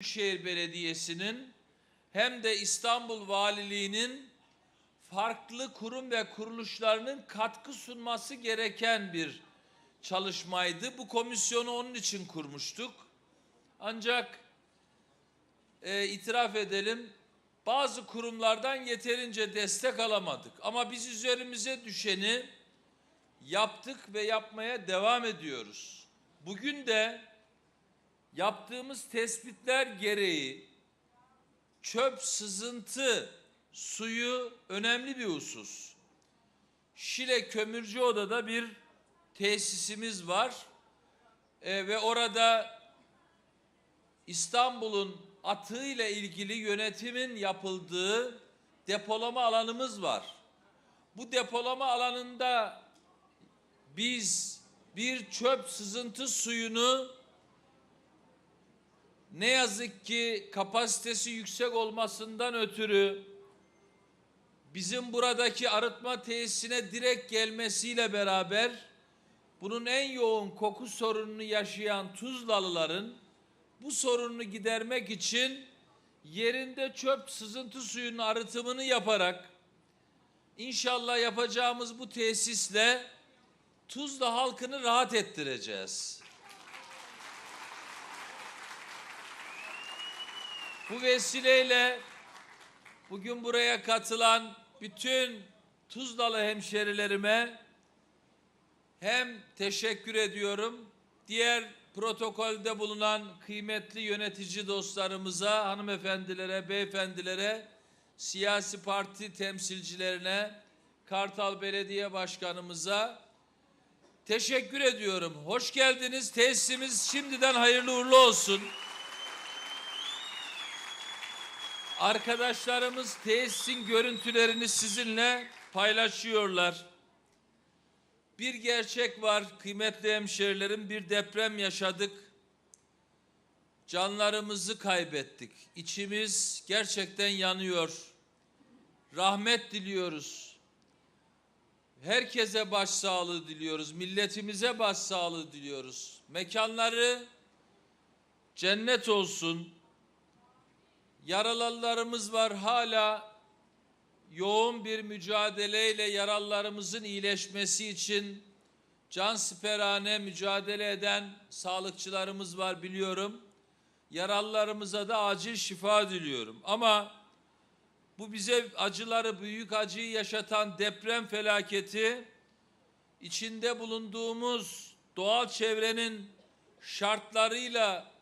Büyükşehir Belediyesi'nin hem de İstanbul Valiliği'nin farklı kurum ve kuruluşlarının katkı sunması gereken bir çalışmaydı. Bu komisyonu onun için kurmuştuk. Ancak e, itiraf edelim bazı kurumlardan yeterince destek alamadık. Ama biz üzerimize düşeni yaptık ve yapmaya devam ediyoruz. Bugün de yaptığımız tespitler gereği çöp sızıntı suyu önemli bir husus. Şile Kömürcü Oda'da bir tesisimiz var Ee, ve orada İstanbul'un atığıyla ilgili yönetimin yapıldığı depolama alanımız var. Bu depolama alanında biz bir çöp sızıntı suyunu ne yazık ki kapasitesi yüksek olmasından ötürü bizim buradaki arıtma tesisine direkt gelmesiyle beraber bunun en yoğun koku sorununu yaşayan Tuzlalıların bu sorununu gidermek için yerinde çöp sızıntı suyunun arıtımını yaparak inşallah yapacağımız bu tesisle Tuzla halkını rahat ettireceğiz. Bu vesileyle bugün buraya katılan bütün Tuzlalı hemşerilerime hem teşekkür ediyorum. Diğer protokolde bulunan kıymetli yönetici dostlarımıza, hanımefendilere, beyefendilere, siyasi parti temsilcilerine, Kartal Belediye Başkanımıza teşekkür ediyorum. Hoş geldiniz. Tesisimiz şimdiden hayırlı uğurlu olsun. Arkadaşlarımız tesisin görüntülerini sizinle paylaşıyorlar. Bir gerçek var kıymetli hemşerilerim bir deprem yaşadık. Canlarımızı kaybettik. İçimiz gerçekten yanıyor. Rahmet diliyoruz. Herkese başsağlığı diliyoruz. Milletimize başsağlığı diliyoruz. Mekanları cennet olsun. Yaralılarımız var hala yoğun bir mücadeleyle yaralılarımızın iyileşmesi için cansiperane mücadele eden sağlıkçılarımız var biliyorum. Yaralılarımıza da acil şifa diliyorum. Ama bu bize acıları, büyük acıyı yaşatan deprem felaketi içinde bulunduğumuz doğal çevrenin şartlarıyla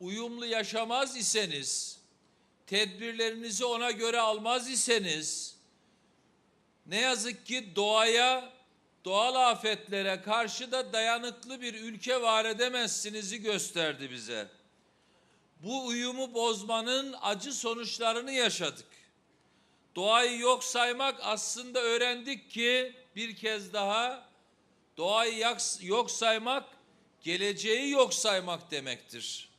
uyumlu yaşamaz iseniz tedbirlerinizi ona göre almaz iseniz ne yazık ki doğaya, doğal afetlere karşı da dayanıklı bir ülke var edemezsinizi gösterdi bize. Bu uyumu bozmanın acı sonuçlarını yaşadık. Doğayı yok saymak aslında öğrendik ki bir kez daha doğayı yok saymak geleceği yok saymak demektir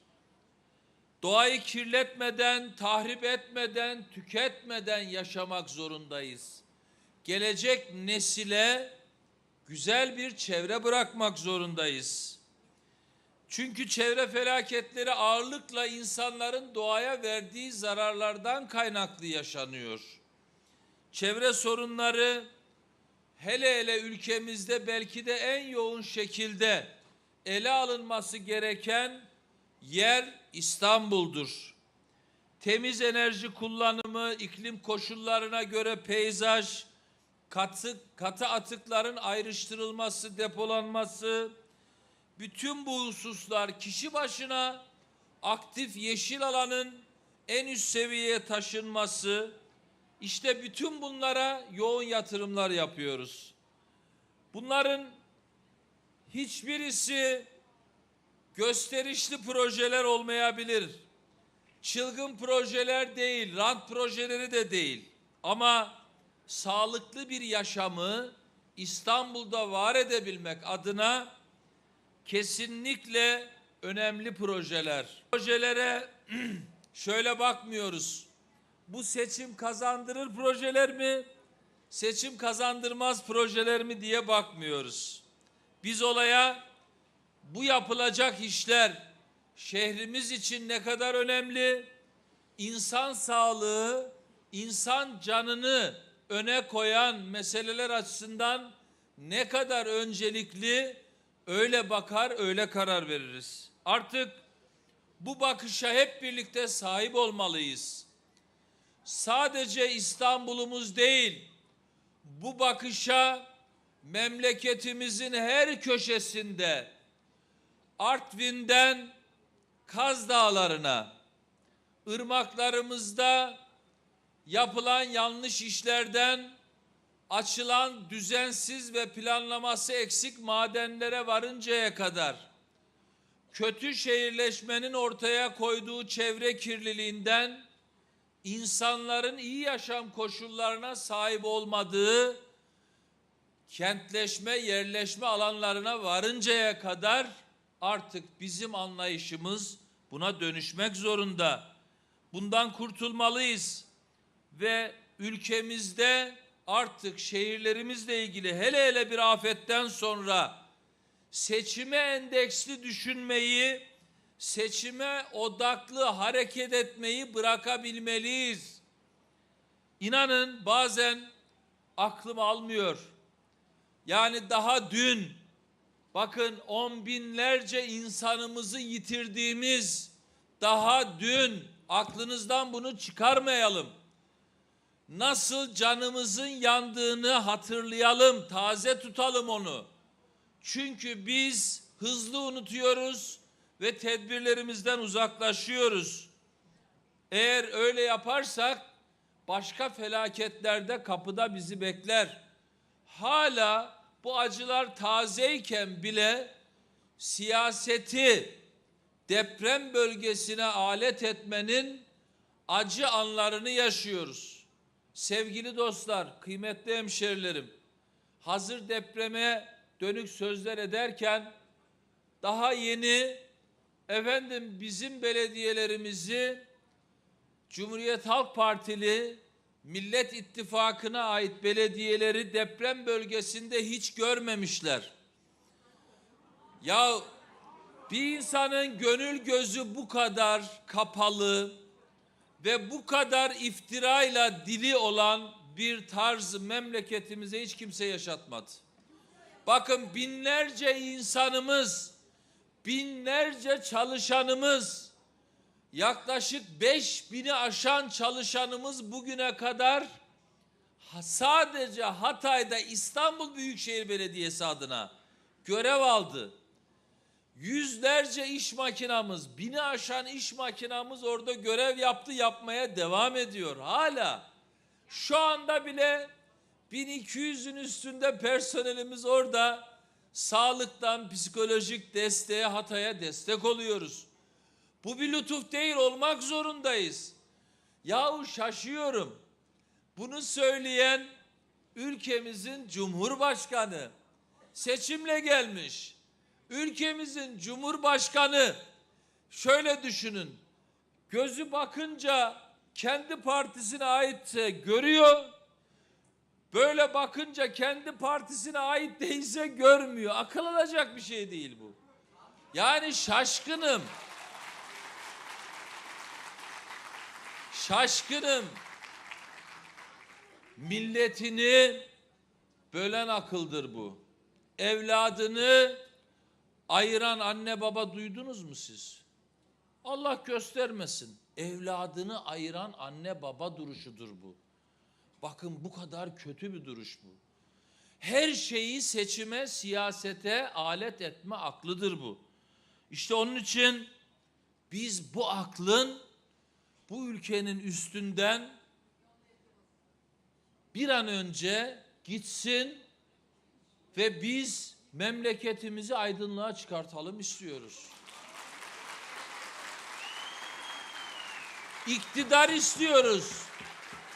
doğayı kirletmeden, tahrip etmeden, tüketmeden yaşamak zorundayız. Gelecek nesile güzel bir çevre bırakmak zorundayız. Çünkü çevre felaketleri ağırlıkla insanların doğaya verdiği zararlardan kaynaklı yaşanıyor. Çevre sorunları hele hele ülkemizde belki de en yoğun şekilde ele alınması gereken yer İstanbul'dur. Temiz enerji kullanımı, iklim koşullarına göre peyzaj, katı, katı atıkların ayrıştırılması, depolanması, bütün bu hususlar kişi başına aktif yeşil alanın en üst seviyeye taşınması, işte bütün bunlara yoğun yatırımlar yapıyoruz. Bunların hiçbirisi gösterişli projeler olmayabilir. Çılgın projeler değil, rant projeleri de değil. Ama sağlıklı bir yaşamı İstanbul'da var edebilmek adına kesinlikle önemli projeler. Projelere şöyle bakmıyoruz. Bu seçim kazandırır projeler mi? Seçim kazandırmaz projeler mi diye bakmıyoruz. Biz olaya bu yapılacak işler şehrimiz için ne kadar önemli, insan sağlığı, insan canını öne koyan meseleler açısından ne kadar öncelikli öyle bakar, öyle karar veririz. Artık bu bakışa hep birlikte sahip olmalıyız. Sadece İstanbul'umuz değil, bu bakışa memleketimizin her köşesinde Artvin'den Kaz Dağları'na, ırmaklarımızda yapılan yanlış işlerden açılan düzensiz ve planlaması eksik madenlere varıncaya kadar kötü şehirleşmenin ortaya koyduğu çevre kirliliğinden insanların iyi yaşam koşullarına sahip olmadığı kentleşme, yerleşme alanlarına varıncaya kadar artık bizim anlayışımız buna dönüşmek zorunda. Bundan kurtulmalıyız ve ülkemizde artık şehirlerimizle ilgili hele hele bir afetten sonra seçime endeksli düşünmeyi, seçime odaklı hareket etmeyi bırakabilmeliyiz. İnanın bazen aklım almıyor. Yani daha dün bakın on binlerce insanımızı yitirdiğimiz daha dün aklınızdan bunu çıkarmayalım. Nasıl canımızın yandığını hatırlayalım, taze tutalım onu. Çünkü biz hızlı unutuyoruz ve tedbirlerimizden uzaklaşıyoruz. Eğer öyle yaparsak başka felaketler de kapıda bizi bekler. Hala bu acılar tazeyken bile siyaseti deprem bölgesine alet etmenin acı anlarını yaşıyoruz. Sevgili dostlar, kıymetli hemşerilerim, hazır depreme dönük sözler ederken daha yeni efendim bizim belediyelerimizi Cumhuriyet Halk Partili Millet İttifakı'na ait belediyeleri deprem bölgesinde hiç görmemişler. Ya bir insanın gönül gözü bu kadar kapalı ve bu kadar iftirayla dili olan bir tarz memleketimize hiç kimse yaşatmadı. Bakın binlerce insanımız, binlerce çalışanımız, yaklaşık beş bini aşan çalışanımız bugüne kadar sadece Hatay'da İstanbul Büyükşehir Belediyesi adına görev aldı. Yüzlerce iş makinamız, bini aşan iş makinamız orada görev yaptı, yapmaya devam ediyor. Hala şu anda bile 1200'ün üstünde personelimiz orada sağlıktan psikolojik desteğe Hatay'a destek oluyoruz. Bu bir lütuf değil olmak zorundayız. Yahu şaşıyorum. Bunu söyleyen ülkemizin cumhurbaşkanı seçimle gelmiş. Ülkemizin cumhurbaşkanı şöyle düşünün. Gözü bakınca kendi partisine aitse görüyor. Böyle bakınca kendi partisine ait değilse görmüyor. Akıl alacak bir şey değil bu. Yani şaşkınım. Şaşkınım. Milletini bölen akıldır bu. Evladını ayıran anne baba duydunuz mu siz? Allah göstermesin. Evladını ayıran anne baba duruşudur bu. Bakın bu kadar kötü bir duruş bu. Her şeyi seçime, siyasete alet etme aklıdır bu. İşte onun için biz bu aklın bu ülkenin üstünden bir an önce gitsin ve biz memleketimizi aydınlığa çıkartalım istiyoruz. İktidar istiyoruz.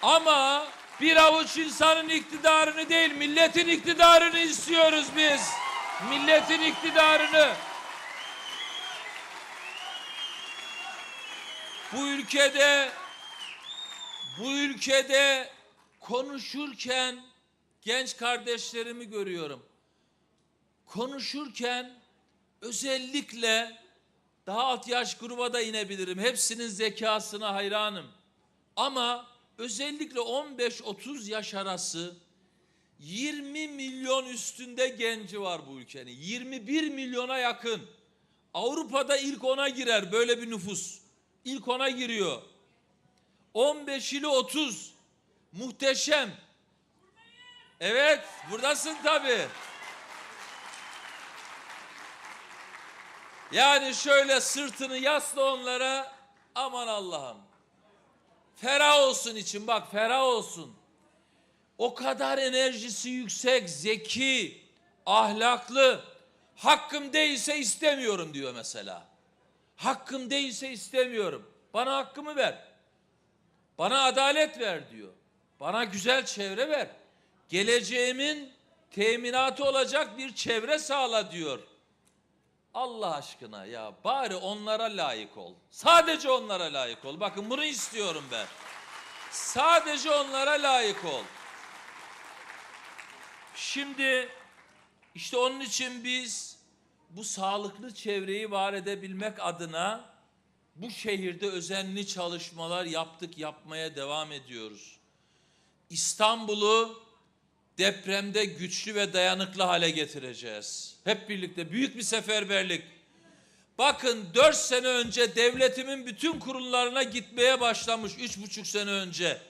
Ama bir avuç insanın iktidarını değil, milletin iktidarını istiyoruz biz. Milletin iktidarını. Bu ülkede bu ülkede konuşurken genç kardeşlerimi görüyorum. Konuşurken özellikle Daha alt yaş gruba da inebilirim. Hepsinin zekasına hayranım. Ama özellikle 15-30 yaş arası 20 milyon üstünde genci var bu ülkenin. 21 milyona yakın. Avrupa'da ilk ona girer böyle bir nüfus. İlk ona giriyor. 15 ile 30. Muhteşem. Evet, buradasın tabii. Yani şöyle sırtını yasla onlara. Aman Allah'ım. Ferah olsun için bak ferah olsun. O kadar enerjisi yüksek, zeki, ahlaklı. Hakkım değilse istemiyorum diyor mesela. Hakkım değilse istemiyorum. Bana hakkımı ver. Bana adalet ver diyor. Bana güzel çevre ver. Geleceğimin teminatı olacak bir çevre sağla diyor. Allah aşkına ya bari onlara layık ol. Sadece onlara layık ol. Bakın bunu istiyorum ben. Sadece onlara layık ol. Şimdi işte onun için biz bu sağlıklı çevreyi var edebilmek adına bu şehirde özenli çalışmalar yaptık, yapmaya devam ediyoruz. İstanbul'u depremde güçlü ve dayanıklı hale getireceğiz. Hep birlikte büyük bir seferberlik. Bakın dört sene önce devletimin bütün kurullarına gitmeye başlamış. Üç buçuk sene önce.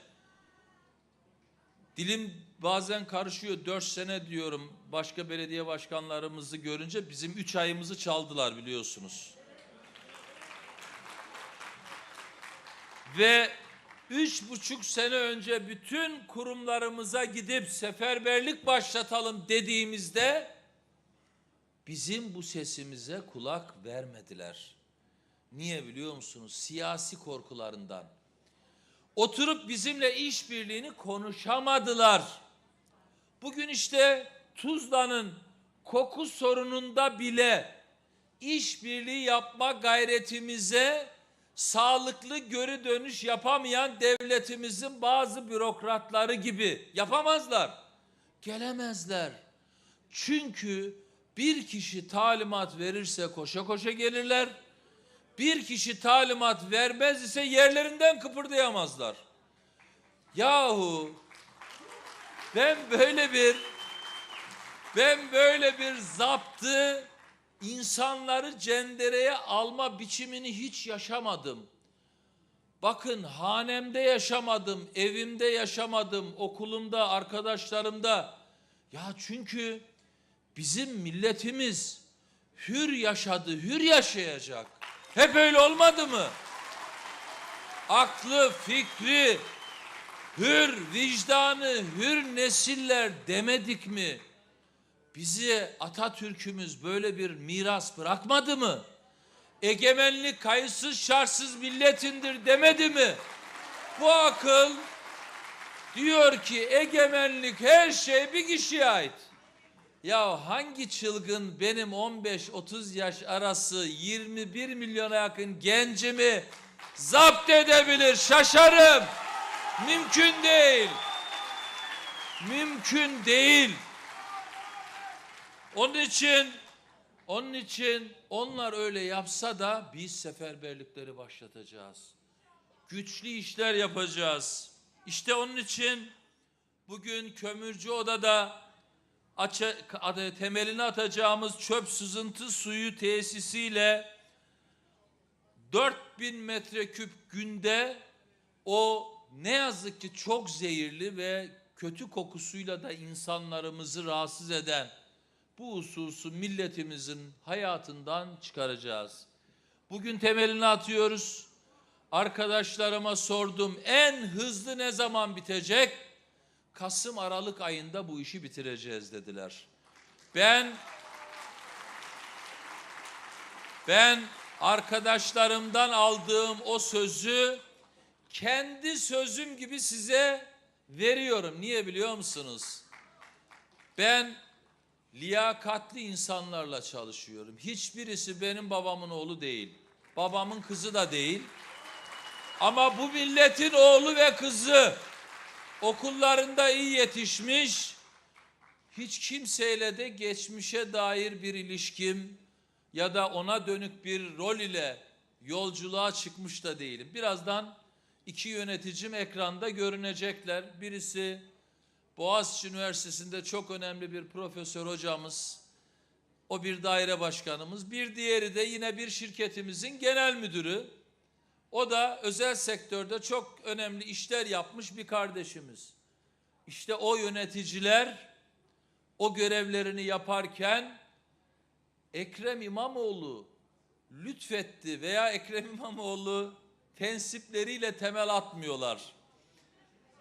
Dilim bazen karışıyor. Dört sene diyorum. Başka belediye başkanlarımızı görünce bizim üç ayımızı çaldılar biliyorsunuz. Ve üç buçuk sene önce bütün kurumlarımıza gidip seferberlik başlatalım dediğimizde bizim bu sesimize kulak vermediler. Niye biliyor musunuz? Siyasi korkularından. Oturup bizimle işbirliğini konuşamadılar. Bugün işte Tuzla'nın koku sorununda bile işbirliği yapma gayretimize sağlıklı geri dönüş yapamayan devletimizin bazı bürokratları gibi yapamazlar. Gelemezler. Çünkü bir kişi talimat verirse koşa koşa gelirler. Bir kişi talimat vermez ise yerlerinden kıpırdayamazlar. Yahu ben böyle bir ben böyle bir zaptı insanları cendereye alma biçimini hiç yaşamadım. Bakın hanemde yaşamadım, evimde yaşamadım, okulumda, arkadaşlarımda. Ya çünkü bizim milletimiz hür yaşadı, hür yaşayacak. Hep öyle olmadı mı? Aklı, fikri, hür vicdanı, hür nesiller demedik mi? Bizi Atatürk'ümüz böyle bir miras bırakmadı mı? Egemenlik kayıtsız şartsız milletindir demedi mi? Bu akıl diyor ki egemenlik her şey bir kişiye ait. Ya hangi çılgın benim 15-30 yaş arası 21 milyona yakın gencimi zapt edebilir şaşarım. Mümkün değil. Mümkün değil. Onun için onun için onlar öyle yapsa da biz seferberlikleri başlatacağız. Güçlü işler yapacağız. İşte onun için bugün kömürcü odada aça, adı- temelini atacağımız çöp sızıntı suyu tesisiyle 4000 metreküp günde o ne yazık ki çok zehirli ve kötü kokusuyla da insanlarımızı rahatsız eden bu hususu milletimizin hayatından çıkaracağız. Bugün temelini atıyoruz. Arkadaşlarıma sordum en hızlı ne zaman bitecek? Kasım Aralık ayında bu işi bitireceğiz dediler. Ben ben arkadaşlarımdan aldığım o sözü kendi sözüm gibi size veriyorum. Niye biliyor musunuz? Ben liyakatli insanlarla çalışıyorum. Hiçbirisi benim babamın oğlu değil. Babamın kızı da değil. Ama bu milletin oğlu ve kızı okullarında iyi yetişmiş, hiç kimseyle de geçmişe dair bir ilişkim ya da ona dönük bir rol ile yolculuğa çıkmış da değilim. Birazdan iki yöneticim ekranda görünecekler. Birisi Boğaziçi Üniversitesi'nde çok önemli bir profesör hocamız. O bir daire başkanımız. Bir diğeri de yine bir şirketimizin genel müdürü. O da özel sektörde çok önemli işler yapmış bir kardeşimiz. İşte o yöneticiler o görevlerini yaparken Ekrem İmamoğlu lütfetti veya Ekrem İmamoğlu tensipleriyle temel atmıyorlar.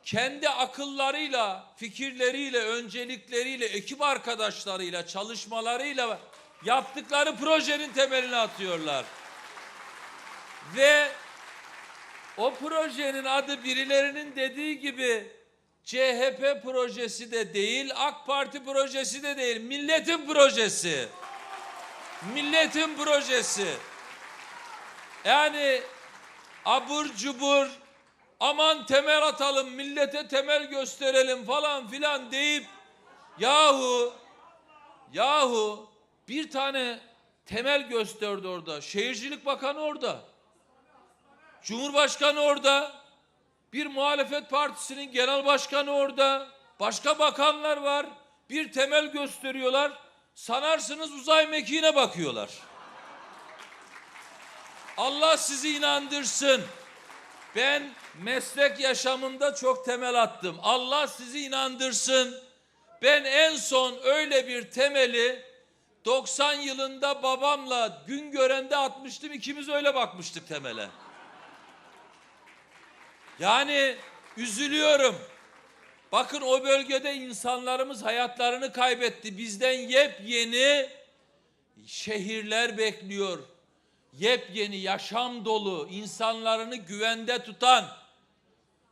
Kendi akıllarıyla, fikirleriyle, öncelikleriyle, ekip arkadaşlarıyla, çalışmalarıyla yaptıkları projenin temelini atıyorlar. Ve o projenin adı birilerinin dediği gibi CHP projesi de değil, AK Parti projesi de değil, milletin projesi. Milletin projesi. Yani abur cubur aman temel atalım, millete temel gösterelim falan filan deyip yahu yahu bir tane temel gösterdi orada. Şehircilik Bakanı orada. Cumhurbaşkanı orada. Bir muhalefet partisinin genel başkanı orada. Başka bakanlar var. Bir temel gösteriyorlar. Sanarsınız uzay mekiğine bakıyorlar. Allah sizi inandırsın. Ben meslek yaşamında çok temel attım. Allah sizi inandırsın. Ben en son öyle bir temeli 90 yılında babamla gün görende atmıştım. İkimiz öyle bakmıştık temele. Yani üzülüyorum. Bakın o bölgede insanlarımız hayatlarını kaybetti. Bizden yepyeni şehirler bekliyor. Yepyeni yaşam dolu, insanlarını güvende tutan.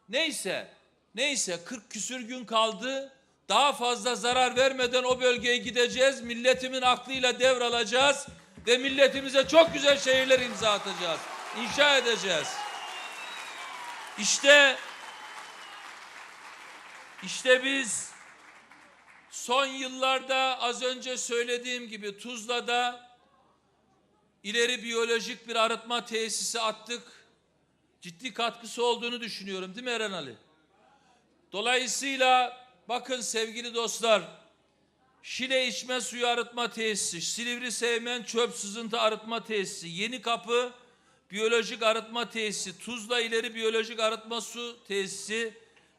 Neyse, neyse 40 küsür gün kaldı. Daha fazla zarar vermeden o bölgeye gideceğiz. Milletimin aklıyla devralacağız ve milletimize çok güzel şehirler imza atacağız. İnşa edeceğiz. İşte işte biz son yıllarda az önce söylediğim gibi Tuzla'da ileri biyolojik bir arıtma tesisi attık. Ciddi katkısı olduğunu düşünüyorum değil mi Eren Ali? Dolayısıyla bakın sevgili dostlar Şile içme suyu arıtma tesisi, Silivri Sevmen çöp sızıntı arıtma tesisi, Yeni Kapı biyolojik arıtma tesisi, Tuzla ileri biyolojik arıtma su tesisi,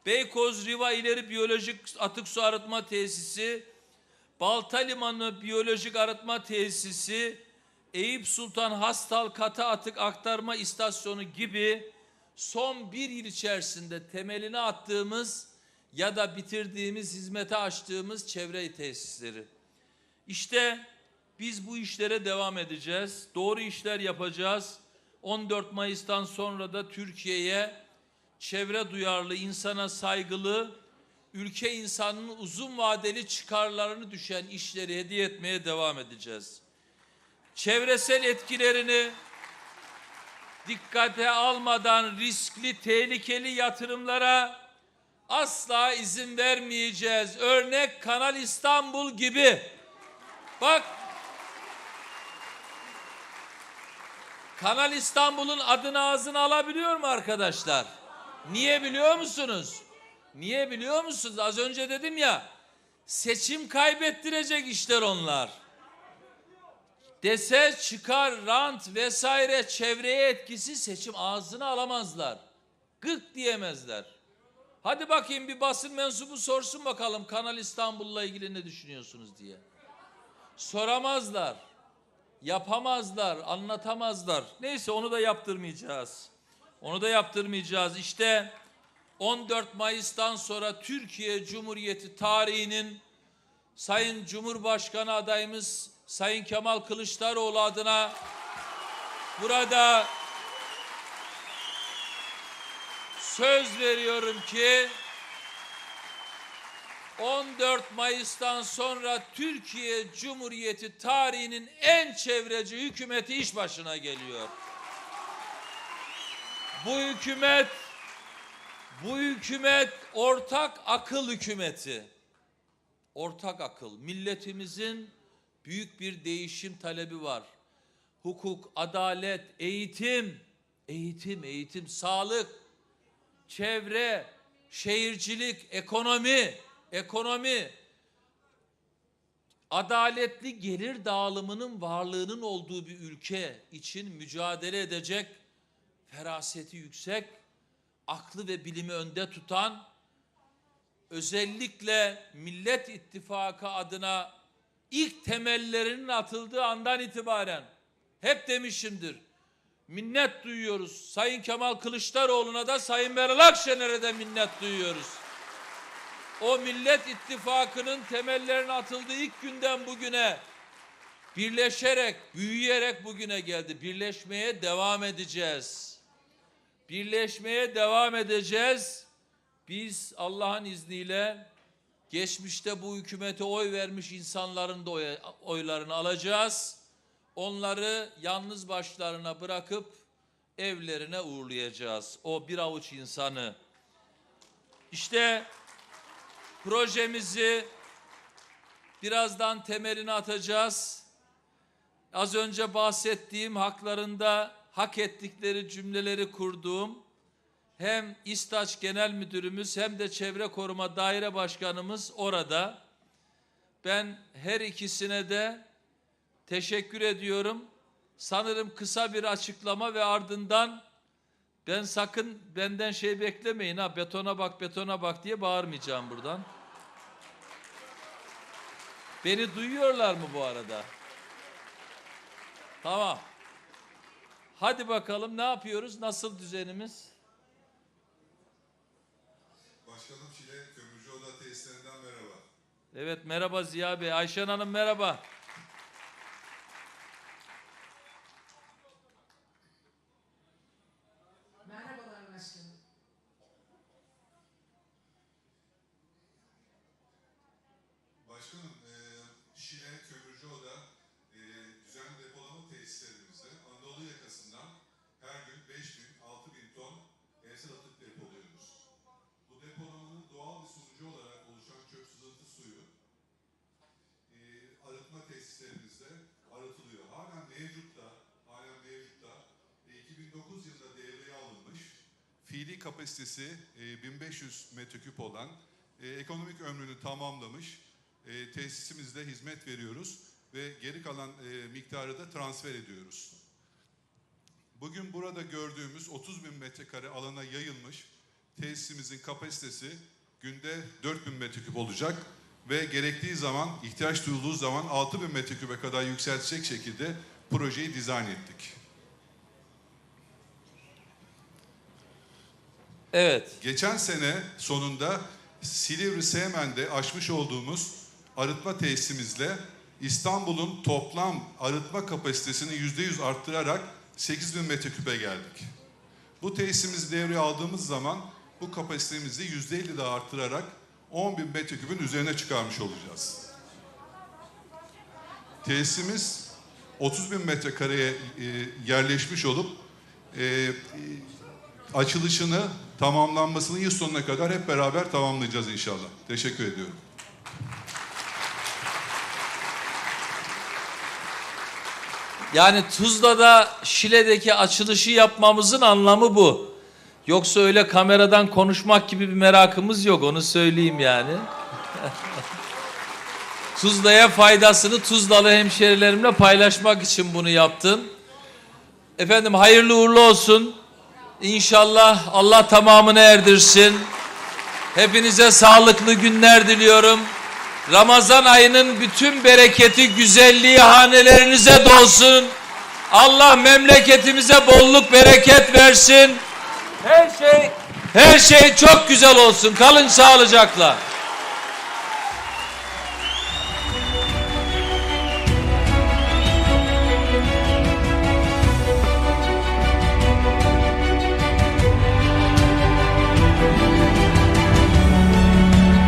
Beykoz Riva ileri biyolojik atık su arıtma tesisi, Balta Limanı biyolojik arıtma tesisi, Eyüp Sultan Hastal katı atık aktarma istasyonu gibi son bir yıl içerisinde temelini attığımız ya da bitirdiğimiz, hizmete açtığımız çevre tesisleri. İşte biz bu işlere devam edeceğiz. Doğru işler yapacağız. 14 Mayıs'tan sonra da Türkiye'ye çevre duyarlı, insana saygılı, ülke insanının uzun vadeli çıkarlarını düşen işleri hediye etmeye devam edeceğiz. Çevresel etkilerini dikkate almadan riskli, tehlikeli yatırımlara asla izin vermeyeceğiz. Örnek Kanal İstanbul gibi. Bak Kanal İstanbul'un adını ağzına alabiliyor mu arkadaşlar? Niye biliyor musunuz? Niye biliyor musunuz? Az önce dedim ya seçim kaybettirecek işler onlar. Dese çıkar rant vesaire çevreye etkisi seçim ağzına alamazlar. Gık diyemezler. Hadi bakayım bir basın mensubu sorsun bakalım Kanal İstanbul'la ilgili ne düşünüyorsunuz diye. Soramazlar. Yapamazlar, anlatamazlar. Neyse onu da yaptırmayacağız. Onu da yaptırmayacağız. İşte 14 Mayıs'tan sonra Türkiye Cumhuriyeti tarihinin Sayın Cumhurbaşkanı adayımız Sayın Kemal Kılıçdaroğlu adına burada söz veriyorum ki 14 Mayıs'tan sonra Türkiye Cumhuriyeti tarihinin en çevreci hükümeti iş başına geliyor. Bu hükümet bu hükümet ortak akıl hükümeti. Ortak akıl. Milletimizin büyük bir değişim talebi var. hukuk, adalet, eğitim, eğitim, eğitim, sağlık, çevre, şehircilik, ekonomi, ekonomi, adaletli gelir dağılımının varlığının olduğu bir ülke için mücadele edecek feraseti yüksek, aklı ve bilimi önde tutan, özellikle Millet İttifakı adına ilk temellerinin atıldığı andan itibaren hep demişimdir. Minnet duyuyoruz. Sayın Kemal Kılıçdaroğlu'na da Sayın Meral Akşener'e de minnet duyuyoruz. O Millet İttifakı'nın temellerinin atıldığı ilk günden bugüne birleşerek, büyüyerek bugüne geldi. Birleşmeye devam edeceğiz. Birleşmeye devam edeceğiz. Biz Allah'ın izniyle geçmişte bu hükümete oy vermiş insanların da oy- oylarını alacağız. Onları yalnız başlarına bırakıp evlerine uğurlayacağız. O bir avuç insanı. İşte projemizi birazdan temelini atacağız. Az önce bahsettiğim haklarında hak ettikleri cümleleri kurduğum hem İstaç Genel Müdürümüz hem de Çevre Koruma Daire Başkanımız orada. Ben her ikisine de teşekkür ediyorum. Sanırım kısa bir açıklama ve ardından ben sakın benden şey beklemeyin ha betona bak betona bak diye bağırmayacağım buradan. Beni duyuyorlar mı bu arada? Tamam. Hadi bakalım ne yapıyoruz? Nasıl düzenimiz? Başkanım Şile Tesislerinden merhaba. Evet merhaba Ziya Bey. Ayşen Hanım merhaba. Merhabalar başkanım. Başkanım e, Şile Kömürcüoğlu e, düzenli depolama tesislerimizde Anadolu yakasından her gün 5 bin, 6 bin ton evsel atık depoluyoruz. Bu depolamanın doğal bir sonucu olarak oluşan çöp sızıntı suyu e, arıtma tesislerimizde arıtılıyor. Halen mevcutta, halen mevcutta e, 2009 yılında devreye alınmış fiili kapasitesi e, 1500 metreküp olan e, ekonomik ömrünü tamamlamış e, tesisimizde hizmet veriyoruz ve geri kalan e, miktarı da transfer ediyoruz. Bugün burada gördüğümüz 30 bin metrekare alana yayılmış tesisimizin kapasitesi günde 4 bin metreküp olacak ve gerektiği zaman, ihtiyaç duyulduğu zaman 6 bin metreküpe kadar yükseltecek şekilde projeyi dizayn ettik. Evet. Geçen sene sonunda Silivri Seymen'de açmış olduğumuz arıtma tesisimizle İstanbul'un toplam arıtma kapasitesini yüzde yüz arttırarak 8 bin metreküpe geldik. Bu tesisimizi devreye aldığımız zaman bu kapasitemizi yüzde 50 daha arttırarak 10 bin metreküpün üzerine çıkarmış olacağız. Tesisimiz 30 bin metrekareye e, yerleşmiş olup e, açılışını, tamamlanmasını yıl sonuna kadar hep beraber tamamlayacağız inşallah. Teşekkür ediyorum. Yani Tuzla'da Şile'deki açılışı yapmamızın anlamı bu. Yoksa öyle kameradan konuşmak gibi bir merakımız yok onu söyleyeyim yani. Tuzla'ya faydasını Tuzlalı hemşerilerimle paylaşmak için bunu yaptım. Efendim hayırlı uğurlu olsun. İnşallah Allah tamamını erdirsin. Hepinize sağlıklı günler diliyorum. Ramazan ayının bütün bereketi, güzelliği hanelerinize dolsun. Allah memleketimize bolluk, bereket versin. Her şey her şey çok güzel olsun. Kalın sağlıcakla.